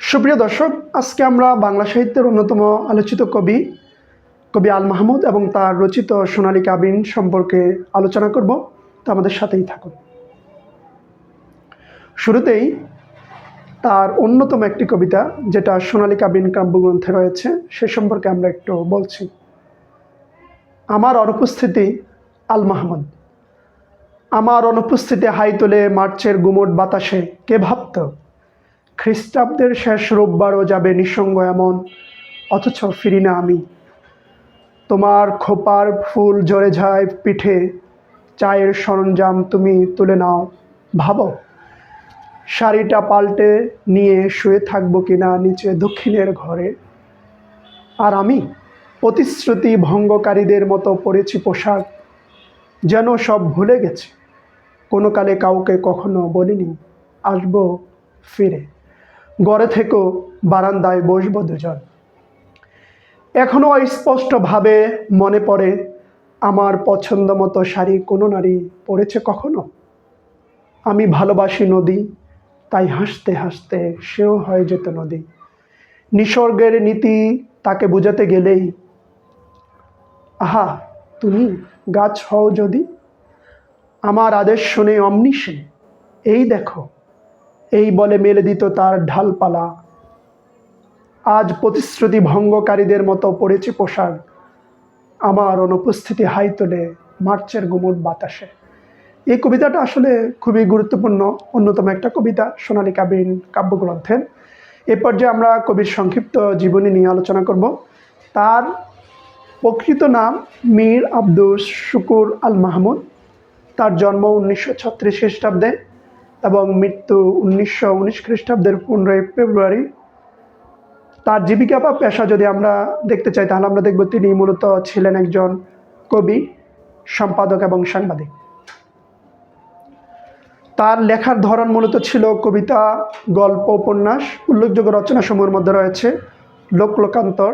সুপ্রিয় দর্শক, আজকে আমরা বাংলা সাহিত্যের অন্যতম আলোচিত কবি কবি আল মাহমুদ এবং তার রচিত সোনালী কাবিন সম্পর্কে আলোচনা করব। তো আমাদের সাথেই থাকুন। শুরুতেই তার অন্যতম একটি কবিতা, যেটা সোনালী কাবিন কাব্যগ্রন্থে রয়েছে, সে সম্পর্কে আমরা একটু বলছি। আমার অনুপস্থিতি, আল মাহমুদ। আমার অনুপস্থিতি হাই তোলে মার্চের গুমট বাতাসে, কে ভাবত? খ্রিস্টাব্দের শেষ রোববারও যাবে নিঃসঙ্গ এমন, অথচ ফিরি না আমি। তোমার খোপার ফুল ঝরে যায় পিঠে, চায়ের সরঞ্জাম তুমি তুলে নাও। ভাবো, শাড়িটা পাল্টে নিয়ে শুয়ে থাকব কিনা নিচে দক্ষিণের ঘরে? আর আমি, প্রতিশ্রুতি ভঙ্গকারীদের মতো পরেছি পোশাক, যেন সব ভুলে গেছে। কোনো কালে কাউকে কখনো বলিনি, আসব ফিরে। গড়ে থেকেও বারান্দায় বসবো দুজন। এখনও স্পষ্টভাবে মনে পড়ে, আমার পছন্দ মতো শাড়ি কোনো নারী পরেছে কখনো? আমি ভালোবাসি নদী, তাই হাসতে হাসতে সেও হয়ে যেত নদী। নিসর্গের নীতি তাকে বোঝাতে গেলেই, আহা, তুমি গাছ হও যদি? আমার আদেশ শুনে অমনি সে, এই দেখো এই বলে মেলে দিত তার ঢালপালা। আজ প্রতিশ্রুতি ভঙ্গকারীদের মতো পড়েছি পোশাক। আমার অনুপস্থিতি হাই তোলে মার্চের গুমুট বাতাসে। এই কবিতাটা আসলে খুবই গুরুত্বপূর্ণ, অন্যতম একটা কবিতা, সোনালী কাবিন কাব্যগ্রন্থের। এ পর্যায়ে আমরা কবির সংক্ষিপ্ত জীবনী নিয়ে আলোচনা করব। তার প্রকৃত নাম মীর আব্দুস শুকুর আল মাহমুদ। তার জন্ম উনিশশো ছত্রিশ খ্রিস্টাব্দে এবং মৃত্যু উনিশশো উনিশ খ্রিস্টাব্দের পনেরোই ফেব্রুয়ারি। তার জীবিকা বা পেশা যদি আমরা দেখতে চাই, তাহলে আমরা দেখব তিনি মূলত ছিলেন একজন কবি, সম্পাদক এবং সাংবাদিক। তার লেখার ধরন মূলত ছিল কবিতা, গল্প, উপন্যাস, উল্লেখযোগ্য রচনাসমূহের মধ্যে রয়েছে লোকলোকান্তর,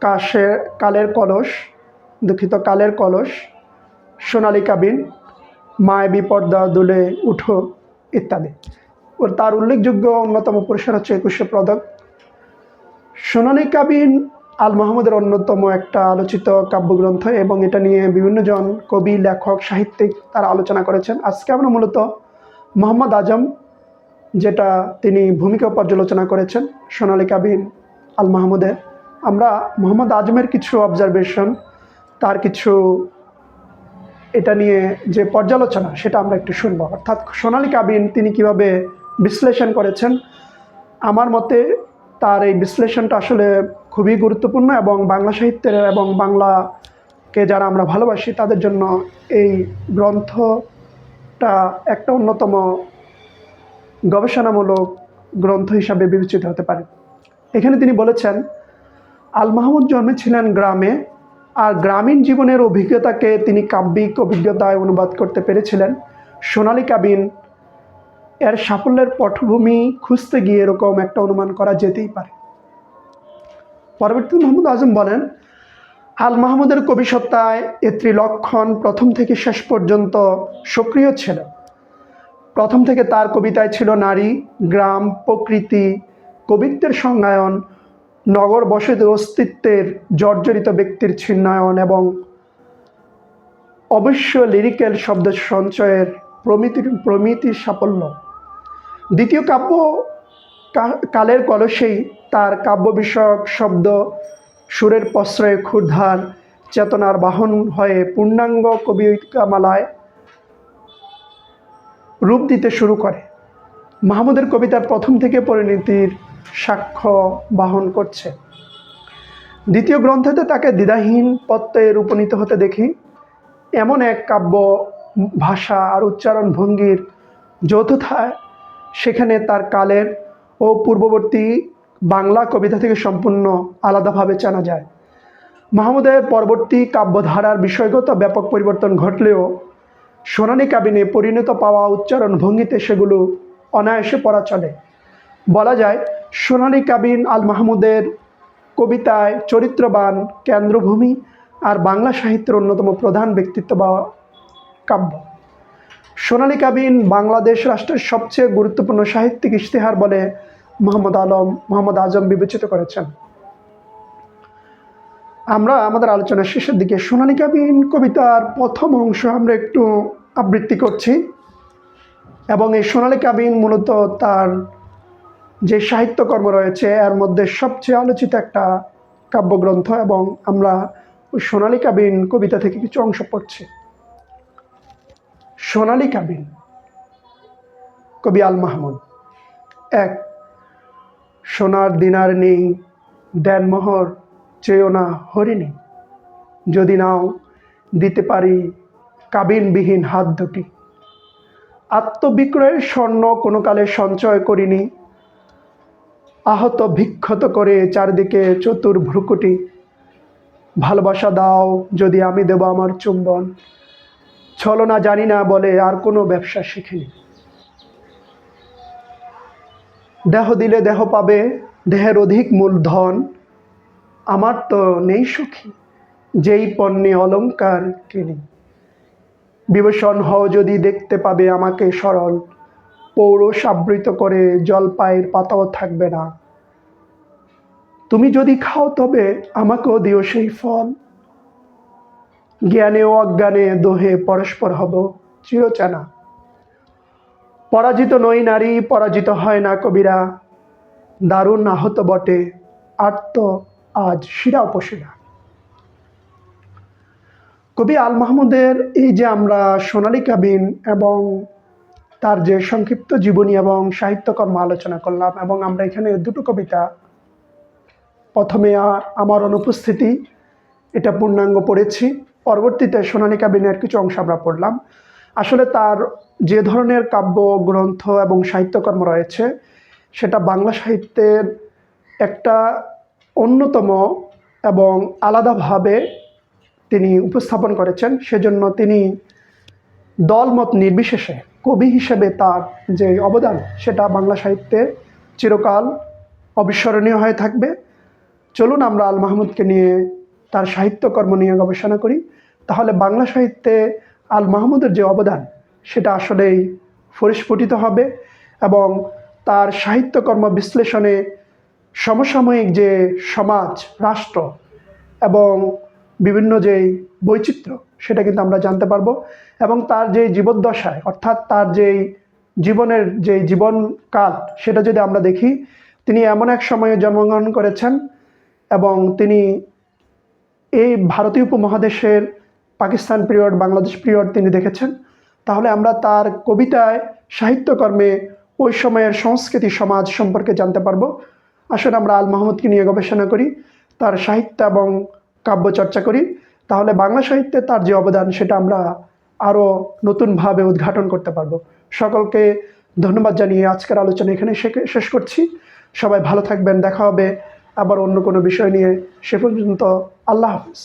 কাশে, কালের কলস, দুঃখিত কালের কলস, সোনালী কাবিন, মায়াবী পর্দা দুলে উঠো। ইত্যাদি। তার উল্লেখযোগ্য অন্যতম পুরস্কার হচ্ছে একুশে পদক সোনালী কাবিন আল মাহমুদের অন্যতম একটা আলোচিত কাব্যগ্রন্থ এবং এটা নিয়ে বিভিন্ন জন কবি, লেখক, সাহিত্যিক তারা আলোচনা করেছেন। আজকে আমরা মূলত মোহাম্মদ আজম, যেটা তিনি ভূমিকা পর্যালোচনা করেছেন, সোনালী কাবিন আল মাহমুদের আমরা মোহাম্মদ আজমের কিছু অবজারভেশন তার কিছু এটা নিয়ে যে পর্যালোচনা, সেটা আমরা একটু শুনব। অর্থাৎ সোনালী কাবিন তিনি কীভাবে বিশ্লেষণ করেছেন, আমার মতে তার এই বিশ্লেষণটা আসলে খুবই গুরুত্বপূর্ণ এবং বাংলা সাহিত্যের এবং বাংলাকে যারা আমরা ভালোবাসি, তাদের জন্য এই গ্রন্থটা একটা অন্যতম গবেষণামূলক গ্রন্থ হিসাবে বিবেচিত হতে পারে। এখানে তিনি বলেছেন, আল মাহমুদ জন্মেছিলেন গ্রামে আর গ্রামীণ জীবনের অভিজ্ঞতাকে তিনি কাব্যিক অভিজ্ঞতায় অনুবাদ করতে পেরেছিলেন। সোনালী কাবিন, এর সাফল্যের পটভূমি খুঁজতে গিয়ে এরকম একটা অনুমান করা যেতেই পারে। পরবর্তী মোহাম্মদ আজম বলেন, আল মাহমুদের কবিসত্তায় এ ত্রিলক্ষণ প্রথম থেকে শেষ পর্যন্ত সক্রিয় ছিল। প্রথম থেকে তার কবিতায় ছিল নারী, গ্রাম, প্রকৃতি, কবিত্বের সংজ্ঞায়ন নগর বসতির অস্তিত্বের জর্জরিত ব্যক্তির ছিন্নায়ন এবং অবশ্য লিরিক্যাল শব্দ সঞ্চয়ের প্রমিতির প্রমিতির সাফল্য। দ্বিতীয় কাব্য কালের কলসেই তার কাব্য বিষয়ক শব্দ সুরের প্রশ্রয়ে ক্ষুরধার চেতনার বাহন হয়ে পূর্ণাঙ্গ কবিতামালায় রূপ দিতে শুরু করে। মাহমুদের কবিতার প্রথম থেকে পরিণতির সাক্ষ্য বহন করছে। দ্বিতীয় গ্রন্থেতে তাকে দ্বিধাহীন প্রত্যয়ে উপনীত হতে দেখি। এমন এক কাব্য, ভাষা আর উচ্চারণ ভঙ্গির যৌথতায় সেখানে তার কালের ও পূর্ববর্তী বাংলা কবিতা থেকে সম্পূর্ণ আলাদাভাবে জানা যায়। মাহমুদের পরবর্তী কাব্যধারার বিষয়গত ব্যাপক পরিবর্তন ঘটলেও সোনালী কাবিনে পরিণত পাওয়া উচ্চারণ ভঙ্গিতে সেগুলো অনায়াসে পড়া চলে। বলা যায় সোনালী কাবিন আল মাহমুদের কবিতায় চরিত্রবান কেন্দ্রভূমি আর বাংলা সাহিত্যের অন্যতম প্রধান ব্যক্তিত্ব বা কাব্য। সোনালী কাবিন বাংলাদেশ রাষ্ট্রের সবচেয়ে গুরুত্বপূর্ণ সাহিত্যিক ইশতেহার বলে মোহাম্মদ আলম, মোহাম্মদ আজম বিবেচিত করেছেন। আমরা আমাদের আলোচনার শেষের দিকে সোনালী কাবিন কবিতার প্রথম অংশ আমরা একটু আবৃত্তি করছি এবং এই সোনালী কাবিন মূলত তার যে সাহিত্যকর্ম রয়েছে, এর মধ্যে সবচেয়ে আলোচিত একটা কাব্যগ্রন্থ এবং আমরা সোনালী কাবিন কবিতা থেকে কিছু অংশ পড়ছি। সোনালী কাবিন, কবি আল মাহমুদ। এক, সোনার দিনার নেই দেনমোহর চেয়েও না হরিণী। যদি নাও, দিতে পারি কাবিনবিহীন হাত দুটি। আত্মবিক্রয়ের স্বর্ণ কোনো কালে সঞ্চয় করিনি আহত ভিক্ষত করে চারদিকে চতুর ভ্রুকুটি। ভালোবাসা দাও যদি আমি দেব আমার চুম্বন। ছলনা জানি না বলে আর কোনো ব্যবসা শিখিনি। দেহ দিলে দেহ পাবে, দেহের অধিক মূলধন আমার তো নেই সুখী, যেই পণ্যে অলঙ্কার কিনি। বিবেচন হও যদি দেখতে পাবে আমাকে সরল। পৌরষ আবৃত করে জলপাইয়ের পাতাও থাকবে না। তুমি যদি খাও তবে আমাকেও দিও সেই ফল। জ্ঞানে ও অজ্ঞানে দোহে পরস্পর হব চিরচেনা। পরাজিত নই নারী, পরাজিত হয় না কবিরা। দারুণ আহত বটে আর তো আজ শিরা উপশিরা কবি আল মাহমুদের এই যে আমরা সোনালী কাবিন এবং তার যে সংক্ষিপ্ত জীবনী এবং সাহিত্যকর্ম আলোচনা করলাম এবং আমরা এখানে দুটো কবিতা। প্রথমে আমার অনুপস্থিতি, এটা পূর্ণাঙ্গ পড়েছি। পরবর্তীতে সোনালী কাবিনের কিছু অংশ আমরা পড়লাম। আসলে তার যে ধরনের কাব্য, গ্রন্থ এবং সাহিত্যকর্ম রয়েছে, সেটা বাংলা সাহিত্যের একটা অন্যতম এবং আলাদাভাবে তিনি উপস্থাপন করেছেন। সেজন্য তিনি দলমত নির্বিশেষে কবি হিসেবে তার যে অবদান, সেটা বাংলা সাহিত্যে চিরকাল অবিস্মরণীয় হয়ে থাকবে। চলুন আমরা আল মাহমুদকে নিয়ে তার সাহিত্যকর্ম নিয়ে গবেষণা করি। তাহলে বাংলা সাহিত্যে আল মাহমুদের যে অবদান, সেটা আসলেই পরিস্ফুটিত হবে এবং তার সাহিত্যকর্ম বিশ্লেষণে সমসাময়িক যে সমাজ, রাষ্ট্র এবং বিভিন্ন যে বৈচিত্র্য, সেটা কিন্তু আমরা জানতে পারব। এবং তার যে জীবদ্দশায়, অর্থাৎ তার যেই জীবনের যে জীবনকাল, সেটা যদি আমরা দেখি, তিনি এমন এক সময়ে জন্মগ্রহণ করেছেন এবং তিনি এই ভারতীয় উপমহাদেশের পাকিস্তান পিরিয়ড, বাংলাদেশ পিরিয়ড তিনি দেখেছেন। তাহলে আমরা তার কবিতায়, সাহিত্যকর্মে ওই সময়ের সংস্কৃতি, সমাজ সম্পর্কে জানতে পারব। আসলে আমরা আল মাহমুদকে নিয়ে গবেষণা করি। তার সাহিত্য এবং কাব্য চর্চা করি, তাহলে বাংলা সাহিত্যে তার যে অবদান সেটা আমরা আরও নতুনভাবে উদ্ঘাটন করতে পারব। সকলকে ধন্যবাদ জানিয়ে আজকের আলোচনা এখানে শেষ করছি। সবাই ভালো থাকবেন, দেখা হবে আবার অন্য কোনো বিষয় নিয়ে। সে পর্যন্ত আল্লাহ হাফিজ।